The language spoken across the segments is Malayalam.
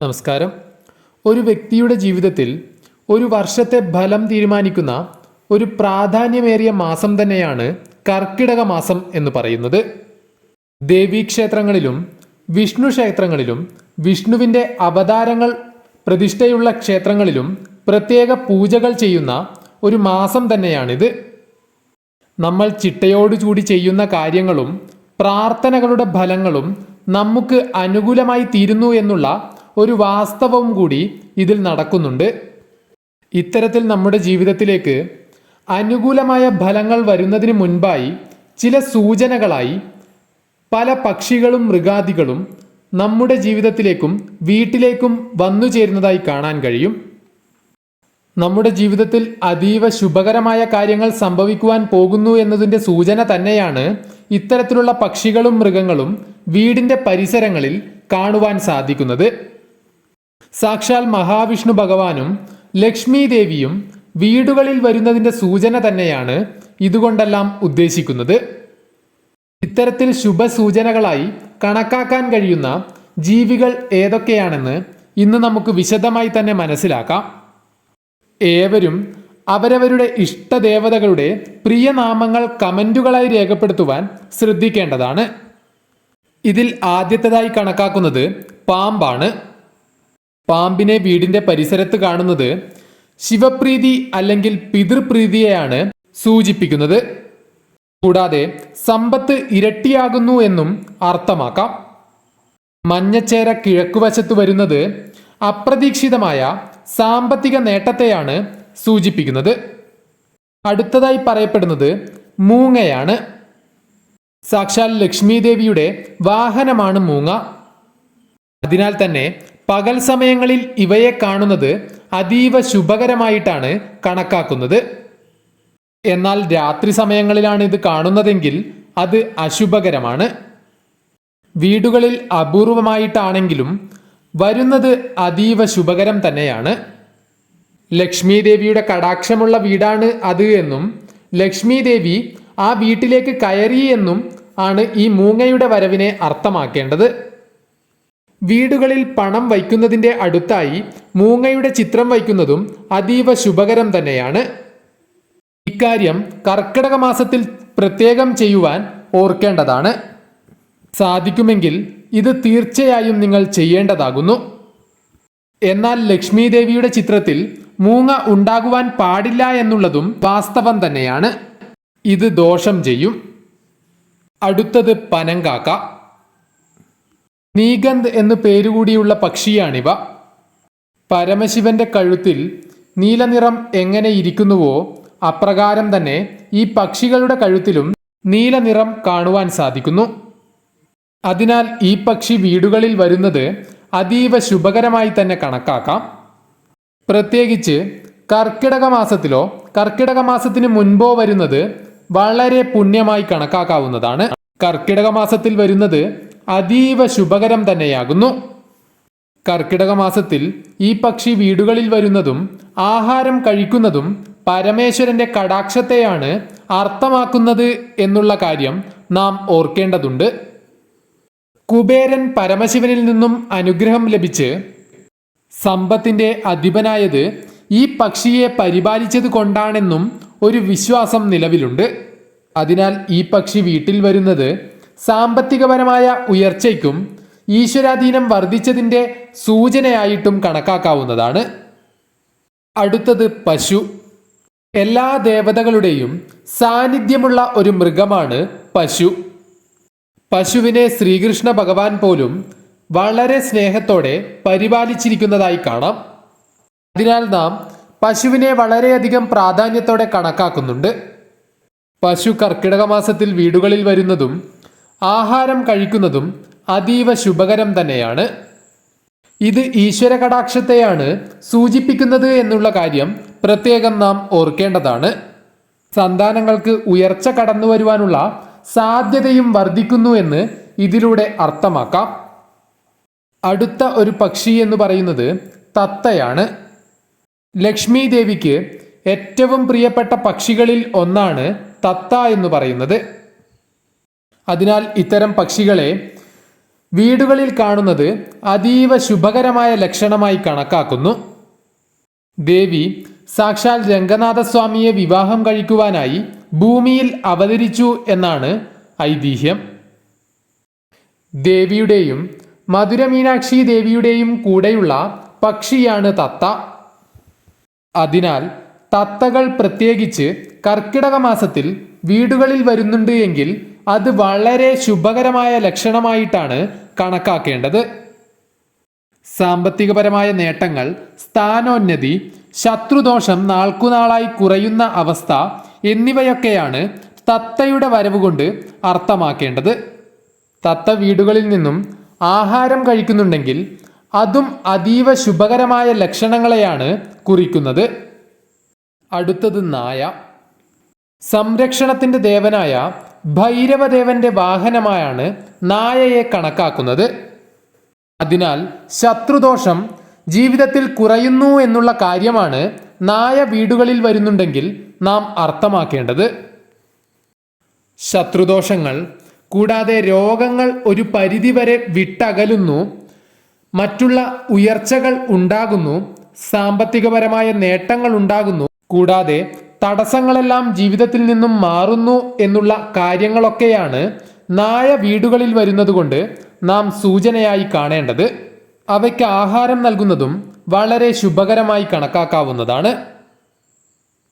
നമസ്കാരം. ഒരു വ്യക്തിയുടെ ജീവിതത്തിൽ ഒരു വർഷത്തെ ഫലം തീരുമാനിക്കുന്ന ഒരു പ്രാധാന്യമേറിയ മാസം തന്നെയാണ് കർക്കിടക മാസം എന്ന് പറയുന്നത്. ദേവീക്ഷേത്രങ്ങളിലും വിഷ്ണു ക്ഷേത്രങ്ങളിലും വിഷ്ണുവിന്റെ അവതാരങ്ങൾ പ്രതിഷ്ഠയുള്ള ക്ഷേത്രങ്ങളിലും പ്രത്യേക പൂജകൾ ചെയ്യുന്ന ഒരു മാസം തന്നെയാണിത്. നമ്മൾ ചിട്ടയോടുകൂടി ചെയ്യുന്ന കാര്യങ്ങളും പ്രാർത്ഥനകളുടെ ഫലങ്ങളും നമുക്ക് അനുകൂലമായി തീരുന്നു എന്നുള്ള ഒരു വാസ്തവം കൂടി ഇതിൽ നടക്കുന്നുണ്ട്. ഇത്തരത്തിൽ നമ്മുടെ ജീവിതത്തിലേക്ക് അനുകൂലമായ ഫലങ്ങൾ വരുന്നതിന് മുൻപായി ചില സൂചനകളായി പല പക്ഷികളും മൃഗാദികളും നമ്മുടെ ജീവിതത്തിലേക്കും വീട്ടിലേക്കും വന്നു ചേരുന്നതായി കാണാൻ കഴിയും. നമ്മുടെ ജീവിതത്തിൽ അതീവ ശുഭകരമായ കാര്യങ്ങൾ സംഭവിക്കുവാൻ പോകുന്നു എന്നതിന്റെ സൂചന തന്നെയാണ് ഇത്തരത്തിലുള്ള പക്ഷികളും മൃഗങ്ങളും വീടിന്റെ പരിസരങ്ങളിൽ കാണുവാൻ സാധിക്കുന്നത്. സാക്ഷാൽ മഹാവിഷ്ണു ഭഗവാനും ലക്ഷ്മി ദേവിയും വീടുകളിൽ വരുന്നതിന്റെ സൂചന തന്നെയാണ് ഇതുകൊണ്ടെല്ലാം ഉദ്ദേശിക്കുന്നത്. ഇത്തരത്തിൽ ശുഭസൂചനകളായി കണക്കാക്കാൻ കഴിയുന്ന ജീവികൾ ഏതൊക്കെയാണെന്ന് ഇന്ന് നമുക്ക് വിശദമായി തന്നെ മനസ്സിലാക്കാം. ഏവരും അവരവരുടെ ഇഷ്ടദേവതകളുടെ പ്രിയനാമങ്ങൾ കമന്റുകളായി രേഖപ്പെടുത്തുവാൻ ശ്രദ്ധിക്കേണ്ടതാണ്. ഇതിൽ ആദ്യത്തേതായി കണക്കാക്കുന്നത് പാമ്പാണ്. പാമ്പിനെ വീടിന്റെ പരിസരത്ത് കാണുന്നത് ശിവപ്രീതി അല്ലെങ്കിൽ പിതൃപ്രീതിയെയാണ് സൂചിപ്പിക്കുന്നത്. കൂടാതെ സമ്പത്ത് ഇരട്ടിയാകുന്നു എന്നും അർത്ഥമാക്കാം. മഞ്ഞച്ചേര കിഴക്കുവശത്ത് വരുന്നത് അപ്രതീക്ഷിതമായ സാമ്പത്തിക നേട്ടത്തെയാണ് സൂചിപ്പിക്കുന്നത്. അടുത്തതായി പറയപ്പെടുന്നത് മൂങ്ങയാണ്. സാക്ഷാൽ ലക്ഷ്മി ദേവിയുടെ വാഹനമാണ് മൂങ്ങ. അതിനാൽ തന്നെ പകൽ സമയങ്ങളിൽ ഇവയെ കാണുന്നത് അതീവ ശുഭകരമായിട്ടാണ് കണക്കാക്കുന്നത്. എന്നാൽ രാത്രി സമയങ്ങളിലാണ് ഇത് കാണുന്നതെങ്കിൽ അത് അശുഭകരമാണ്. വീടുകളിൽ അപൂർവമായിട്ടാണെങ്കിലും വരുന്നത് അതീവ ശുഭകരം തന്നെയാണ്. ലക്ഷ്മി ദേവിയുടെ കടാക്ഷമുള്ള വീടാണ് അത് എന്നും ലക്ഷ്മി ദേവി ആ വീട്ടിലേക്ക് കയറി എന്നും ആണ് ഈ മൂങ്ങയുടെ വരവിനെ അർത്ഥമാക്കേണ്ടത്. വീടുകളിൽ പണം വയ്ക്കുന്നതിന്റെ അടുത്തായി മൂങ്ങയുടെ ചിത്രം വയ്ക്കുന്നതും അതീവ ശുഭകരം തന്നെയാണ്. ഇക്കാര്യം കർക്കിടക മാസത്തിൽ പ്രത്യേകം ചെയ്യുവാൻ ഓർക്കേണ്ടതാണ്. സാധിക്കുമെങ്കിൽ ഇത് തീർച്ചയായും നിങ്ങൾ ചെയ്യേണ്ടതാകുന്നു. എന്നാൽ ലക്ഷ്മി ദേവിയുടെ ചിത്രത്തിൽ മൂങ്ങ ഉണ്ടാകുവാൻ പാടില്ല എന്നുള്ളതും വാസ്തവം തന്നെയാണ്. ഇത് ദോഷം ചെയ്യും. അടുത്തത് പനങ്കാക്ക. നീഗന്ത് എന്നു പേരുകൂടിയുള്ള പക്ഷിയാണിവ. പരമശിവന്റെ കഴുത്തിൽ നീലനിറം എങ്ങനെ ഇരിക്കുന്നുവോ അപ്രകാരം തന്നെ ഈ പക്ഷികളുടെ കഴുത്തിലും നീലനിറം കാണുവാൻ സാധിക്കുന്നു. അതിനാൽ ഈ പക്ഷി വീടുകളിൽ വരുന്നത് അതീവ ശുഭകരമായി തന്നെ കണക്കാക്കാം. പ്രത്യേകിച്ച് കർക്കിടക മാസത്തിലോ കർക്കിടക മാസത്തിന് മുൻപോ വരുന്നത് വളരെ പുണ്യമായി കണക്കാക്കാവുന്നതാണ്. കർക്കിടക മാസത്തിൽ വരുന്നത് അതീവ ശുഭകരം തന്നെയാകുന്നു. കർക്കിടക മാസത്തിൽ ഈ പക്ഷി വീടുകളിൽ വരുന്നതും ആഹാരം കഴിക്കുന്നതും പരമേശ്വരന്റെ കടാക്ഷത്തെയാണ് അർത്ഥമാക്കുന്നത് എന്നുള്ള കാര്യം നാം ഓർക്കേണ്ടതുണ്ട്. കുബേരൻ പരമശിവനിൽ നിന്നും അനുഗ്രഹം ലഭിച്ച് സമ്പത്തിന്റെ അധിപനായത് ഈ പക്ഷിയെ പരിപാലിച്ചത് കൊണ്ടാണെന്നും ഒരു വിശ്വാസം നിലവിലുണ്ട്. അതിനാൽ ഈ പക്ഷി വീട്ടിൽ വരുന്നത് സാമ്പത്തികപരമായ ഉയർച്ചയ്ക്കും ഈശ്വരാധീനം വർദ്ധിച്ചതിന്റെ സൂചനയായിട്ടും കണക്കാക്കാവുന്നതാണ്. അടുത്തത് പശു. എല്ലാ ദേവതകളുടെയും സാന്നിധ്യമുള്ള ഒരു മൃഗമാണ് പശു. പശുവിനെ ശ്രീകൃഷ്ണ ഭഗവാൻ പോലും വളരെ സ്നേഹത്തോടെ പരിപാലിച്ചിരിക്കുന്നതായി കാണാം. അതിനാൽ നാം പശുവിനെ വളരെയധികം പ്രാധാന്യത്തോടെ കണക്കാക്കുന്നുണ്ട്. പശു കർക്കിടക മാസത്തിൽ വീടുകളിൽ വരുന്നതും ആഹാരം കഴിക്കുന്നതും അതീവ ശുഭകരം തന്നെയാണ്. ഇത് ഈശ്വര കടാക്ഷത്തെയാണ് സൂചിപ്പിക്കുന്നത് എന്നുള്ള കാര്യം പ്രത്യേകം നാം ഓർക്കേണ്ടതാണ്. സന്താനങ്ങൾക്ക് ഉയർച്ച കടന്നു വരുവാനുള്ള സാധ്യതയും വർദ്ധിക്കുന്നു എന്ന് ഇതിലൂടെ അർത്ഥമാക്കാം. അടുത്ത ഒരു പക്ഷി എന്ന് പറയുന്നത് തത്തയാണ്. ലക്ഷ്മി ദേവിക്ക് ഏറ്റവും പ്രിയപ്പെട്ട പക്ഷികളിൽ ഒന്നാണ് തത്ത എന്ന് പറയുന്നത്. അതിനാൽ ഇത്തരം പക്ഷികളെ വീടുകളിൽ കാണുന്നത് അതീവ ശുഭകരമായ ലക്ഷണമായി കണക്കാക്കുന്നു. ദേവി സാക്ഷാൽ രംഗനാഥസ്വാമിയെ വിവാഹം കഴിക്കുവാനായി ഭൂമിയിൽ അവതരിച്ചു എന്നാണ് ഐതിഹ്യം. ദേവിയുടെയും മധുരമീനാക്ഷി ദേവിയുടെയും കൂടെയുള്ള പക്ഷിയാണ് തത്ത. അതിനാൽ തത്തകൾ പ്രത്യേകിച്ച് കർക്കിടക മാസത്തിൽ വീടുകളിൽ വരുന്നുണ്ട് എങ്കിൽ അത് വളരെ ശുഭകരമായ ലക്ഷണമായിട്ടാണ് കണക്കാക്കേണ്ടത്. സാമ്പത്തികപരമായ നേട്ടങ്ങൾ സ്ഥാനോന്നതി ശത്രുദോഷം നാൾക്കുനാളായി കുറയുന്ന അവസ്ഥ എന്നിവയൊക്കെയാണ് തത്തയുടെ വരവ് കൊണ്ട് അർത്ഥമാക്കേണ്ടത്. തത്ത വീടുകളിൽ നിന്നും ആഹാരം കഴിക്കുന്നുണ്ടെങ്കിൽ അതും അതീവ ശുഭകരമായ ലക്ഷണങ്ങളെയാണ് കുറിക്കുന്നത്. അടുത്തത് നായ. സംരക്ഷണത്തിന്റെ ദേവനായ ഭൈരവദേവന്റെ വാഹനമായാണ് നായയെ കണക്കാക്കുന്നത്. അതിനാൽ ശത്രുദോഷം ജീവിതത്തിൽ കുറയുന്നു എന്നുള്ള കാര്യമാണ് നായ വീടുകളിൽ വരുന്നുണ്ടെങ്കിൽ നാം അർത്ഥമാക്കേണ്ടത്. ശത്രുദോഷങ്ങൾ കൂടാതെ രോഗങ്ങൾ ഒരു പരിധിവരെ വിട്ടകലുന്നു മറ്റുള്ള ഉയർച്ചകൾ ഉണ്ടാകുന്നു സാമ്പത്തികപരമായ നേട്ടങ്ങൾ ഉണ്ടാകുന്നു കൂടാതെ തടസ്സങ്ങളെല്ലാം ജീവിതത്തിൽ നിന്നും മാറുന്നു എന്നുള്ള കാര്യങ്ങളൊക്കെയാണ് നായ വീടുകളിൽ വരുന്നതുകൊണ്ട് നാം സൂചനയായി കാണേണ്ടത്. അവയ്ക്ക് ആഹാരം നൽകുന്നതും വളരെ ശുഭകരമായി കണക്കാക്കാവുന്നതാണ്.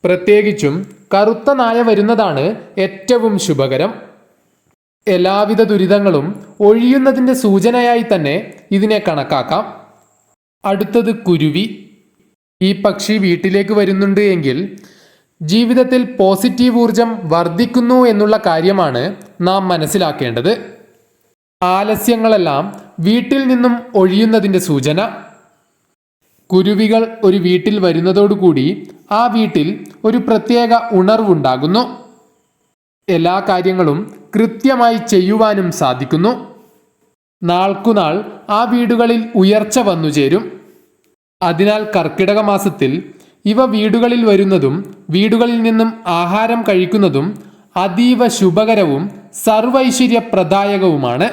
പ്രത്യേകിച്ചും കറുത്ത നായ വരുന്നതാണ് ഏറ്റവും ശുഭകരം. എല്ലാവിധ ദുരിതങ്ങളും ഒഴിയുന്നതിന്റെ സൂചനയായി തന്നെ ഇതിനെ കണക്കാക്കാം. അടുത്തത് കുരുവി. ഈ പക്ഷി വീട്ടിലേക്ക് വരുന്നുണ്ട് എങ്കിൽ ജീവിതത്തിൽ പോസിറ്റീവ് ഊർജം വർദ്ധിക്കുന്നു എന്നുള്ള കാര്യമാണ് നാം മനസ്സിലാക്കേണ്ടത്. ആലസ്യങ്ങളെല്ലാം വീട്ടിൽ നിന്നും ഒഴിയുന്നതിന്റെ സൂചന. കുരുവികൾ ഒരു വീട്ടിൽ വരുന്നതോടുകൂടി ആ വീട്ടിൽ ഒരു പ്രത്യേക ഉണർവുണ്ടാകുന്നു. എല്ലാ കാര്യങ്ങളും കൃത്യമായി ചെയ്യുവാനും സാധിക്കുന്നു. നാൾക്കുനാൾ ആ വീടുകളിൽ ഉയർച്ച വന്നു ചേരും അതിനാൽ കർക്കിടക മാസത്തിൽ ഇവ വീടുകളിൽ വരുന്നതും വീടുകളിൽ നിന്നും ആഹാരം കഴിക്കുന്നതും അതീവ ശുഭകരവും സർവൈശ്വര്യപ്രദായകവുമാണ്.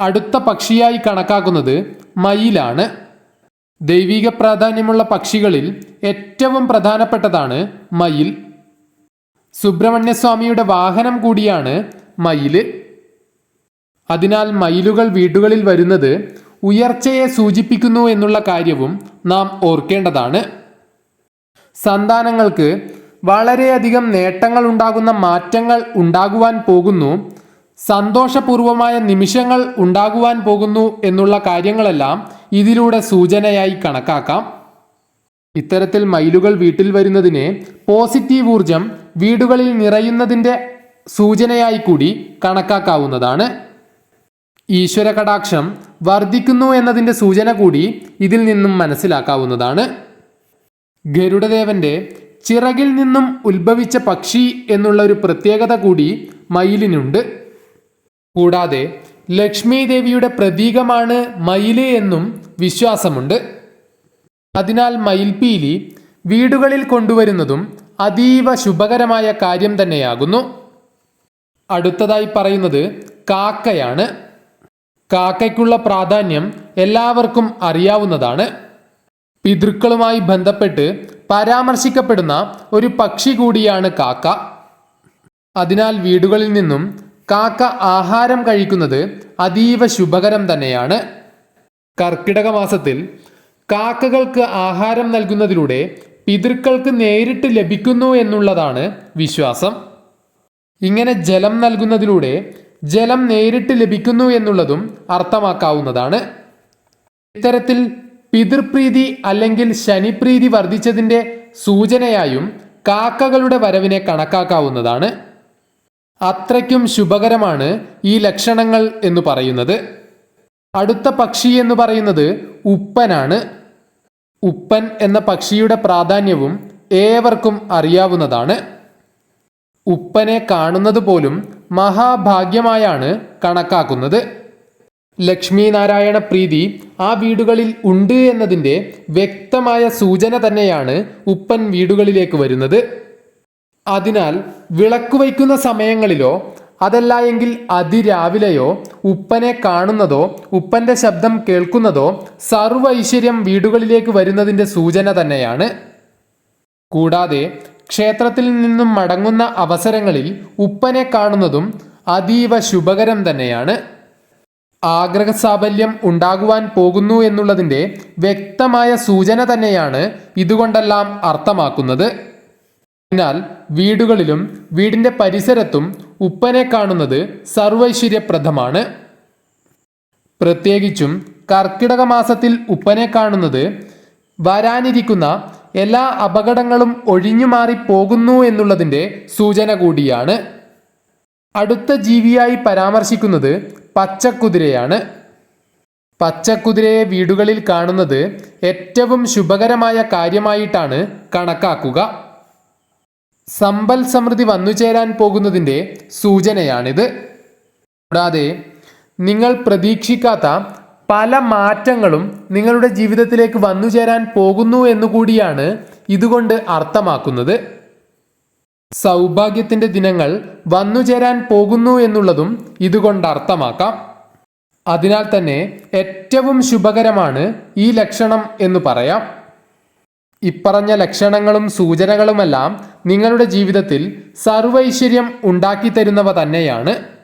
അടുത്ത പക്ഷിയായി കണക്കാക്കുന്നത് മയിലാണ്. ദൈവിക പ്രാധാന്യമുള്ള പക്ഷികളിൽ ഏറ്റവും പ്രധാനപ്പെട്ടതാണ് മയിൽ. സുബ്രഹ്മണ്യസ്വാമിയുടെ വാഹനം കൂടിയാണ് മയിൽ അതിനാൽ മയിലുകൾ വീടുകളിൽ വരുന്നത് ഉയർച്ചയെ സൂചിപ്പിക്കുന്നു എന്നുള്ള കാര്യവും നാം ഓർക്കേണ്ടതാണ്. സന്താനങ്ങൾക്ക് വളരെയധികം നേട്ടങ്ങൾ ഉണ്ടാകുന്ന മാറ്റങ്ങൾ ഉണ്ടാകുവാൻ പോകുന്നു. സന്തോഷപൂർവമായ നിമിഷങ്ങൾ ഉണ്ടാകുവാൻ പോകുന്നു എന്നുള്ള കാര്യങ്ങളെല്ലാം ഇതിലൂടെ സൂചനയായി കണക്കാക്കാം. ഇത്തരത്തിൽ മയിലുകൾ വീട്ടിൽ വരുന്നതിനെ പോസിറ്റീവ് ഊർജം വീടുകളിൽ നിറയുന്നതിന്റെ സൂചനയായി കൂടി കണക്കാക്കാവുന്നതാണ്. ഈശ്വര കടാക്ഷം വർദ്ധിക്കുന്നു എന്നതിന്റെ സൂചന കൂടി ഇതിൽ നിന്നും മനസ്സിലാക്കാവുന്നതാണ്. ഗരുഡദേവന്റെ ചിറകിൽ നിന്നും ഉത്ഭവിച്ച പക്ഷി എന്നുള്ള ഒരു പ്രത്യേകത കൂടി മയിലിനുണ്ട്. കൂടാതെ ലക്ഷ്മി ദേവിയുടെ പ്രതീകമാണ് മയിൽ എന്നും വിശ്വാസമുണ്ട്. അതിനാൽ മയിൽപീലി വീടുകളിൽ കൊണ്ടുവരുന്നതും അതീവ ശുഭകരമായ കാര്യം തന്നെയാകുന്നു. അടുത്തതായി പറയുന്നത് കാക്കയാണ്. കാക്കയ്ക്കുള്ള പ്രാധാന്യം എല്ലാവർക്കും അറിയാവുന്നതാണ്. പിതൃക്കളുമായി ബന്ധപ്പെട്ട് പരാമർശിക്കപ്പെടുന്ന ഒരു പക്ഷി കൂടിയാണ് കാക്ക. അതിനാൽ വീടുകളിൽ നിന്നും കാക്ക ആഹാരം കഴിക്കുന്നത് അതീവ ശുഭകരം തന്നെയാണ്. കർക്കിടക മാസത്തിൽ കാക്കകൾക്ക് ആഹാരം നൽകുന്നതിലൂടെ പിതൃക്കൾക്ക് നേരിട്ട് ലഭിക്കുന്നു എന്നുള്ളതാണ് വിശ്വാസം. ഇങ്ങനെ ജലം നൽകുന്നതിലൂടെ ജലം നേരിട്ട് ലഭിക്കുന്നു എന്നുള്ളതും അർത്ഥമാക്കാവുന്നതാണ്. ഇത്തരത്തിൽ പിതൃപ്രീതി അല്ലെങ്കിൽ ശനിപ്രീതി വർദ്ധിച്ചതിന്റെ സൂചനയായും കാക്കകളുടെ വരവിനെ കണക്കാക്കാവുന്നതാണ്. അത്രയ്ക്കും ശുഭകരമാണ് ഈ ലക്ഷണങ്ങൾ എന്ന് പറയുന്നത്. അടുത്ത പക്ഷി എന്ന് പറയുന്നത് ഉപ്പനാണ്. ഉപ്പൻ എന്ന പക്ഷിയുടെ പ്രാധാന്യവും ഏവർക്കും അറിയാവുന്നതാണ്. ഉപ്പനെ കാണുന്നത് പോലും മഹാഭാഗ്യമായാണ് കണക്കാക്കുന്നത്. ലക്ഷ്മി നാരായണ പ്രീതി ആ വീടുകളിൽ ഉണ്ട് എന്നതിന്റെ വ്യക്തമായ സൂചന തന്നെയാണ് ഉപ്പൻ വീടുകളിലേക്ക് വരുന്നത്. അതിനാൽ വിളക്ക് വയ്ക്കുന്ന സമയങ്ങളിലോ അതല്ല എങ്കിൽ അതിരാവിലെയോ ഉപ്പനെ കാണുന്നതോ ഉപ്പന്റെ ശബ്ദം കേൾക്കുന്നതോ സർവ ഐശ്വര്യം വീടുകളിലേക്ക് വരുന്നതിന്റെ സൂചന തന്നെയാണ്. കൂടാതെ ക്ഷേത്രത്തിൽ നിന്നും മടങ്ങുന്ന അവസരങ്ങളിൽ ഉപ്പനെ കാണുന്നതും അതീവ ശുഭകരം തന്നെയാണ്. ആഗ്രഹസാഫല്യം ഉണ്ടാകുവാൻ പോകുന്നു എന്നുള്ളതിന്റെ വ്യക്തമായ സൂചന തന്നെയാണ് ഇതുകൊണ്ടെല്ലാം അർത്ഥമാക്കുന്നത്. അതിനാൽ വീടുകളിലും വീടിന്റെ പരിസരത്തും ഉപ്പനെ കാണുന്നത് സർവൈശ്വര്യപ്രദമാണ്. പ്രത്യേകിച്ചും കർക്കിടക മാസത്തിൽ ഉപ്പനെ കാണുന്നത് വരാനിരിക്കുന്ന എല്ലാ അപകടങ്ങളും ഒഴിഞ്ഞുമാറി പോകുന്നു എന്നുള്ളതിന്റെ സൂചന കൂടിയാണ്. അടുത്ത ജീവിയായി പരാമർശിക്കുന്നത് പച്ചക്കുതിരയാണ്. പച്ചക്കുതിരയെ വീടുകളിൽ കാണുന്നത് ഏറ്റവും ശുഭകരമായ കാര്യമായിട്ടാണ് കണക്കാക്കുക. സമ്പൽ സമൃദ്ധി വന്നുചേരാൻ പോകുന്നതിന്റെ സൂചനയാണിത്. കൂടാതെ നിങ്ങൾ പ്രതീക്ഷിക്കാത്ത പല മാറ്റങ്ങളും നിങ്ങളുടെ ജീവിതത്തിലേക്ക് വന്നു ചേരാൻ പോകുന്നു എന്നുകൂടിയാണ് ഇതുകൊണ്ട് അർത്ഥമാക്കുന്നത്. സൗഭാഗ്യത്തിന്റെ ദിനങ്ങൾ വന്നു ചേരാൻ പോകുന്നു എന്നുള്ളതും ഇതുകൊണ്ട് അർത്ഥമാക്കാം. അതിനാൽ തന്നെ ഏറ്റവും ശുഭകരമാണ് ഈ ലക്ഷണം എന്ന് പറയാം. ഇപ്പറഞ്ഞ ലക്ഷണങ്ങളും സൂചനകളുമെല്ലാം നിങ്ങളുടെ ജീവിതത്തിൽ സർവൈശ്വര്യം ഉണ്ടാക്കി തരുന്നവ തന്നെയാണ്.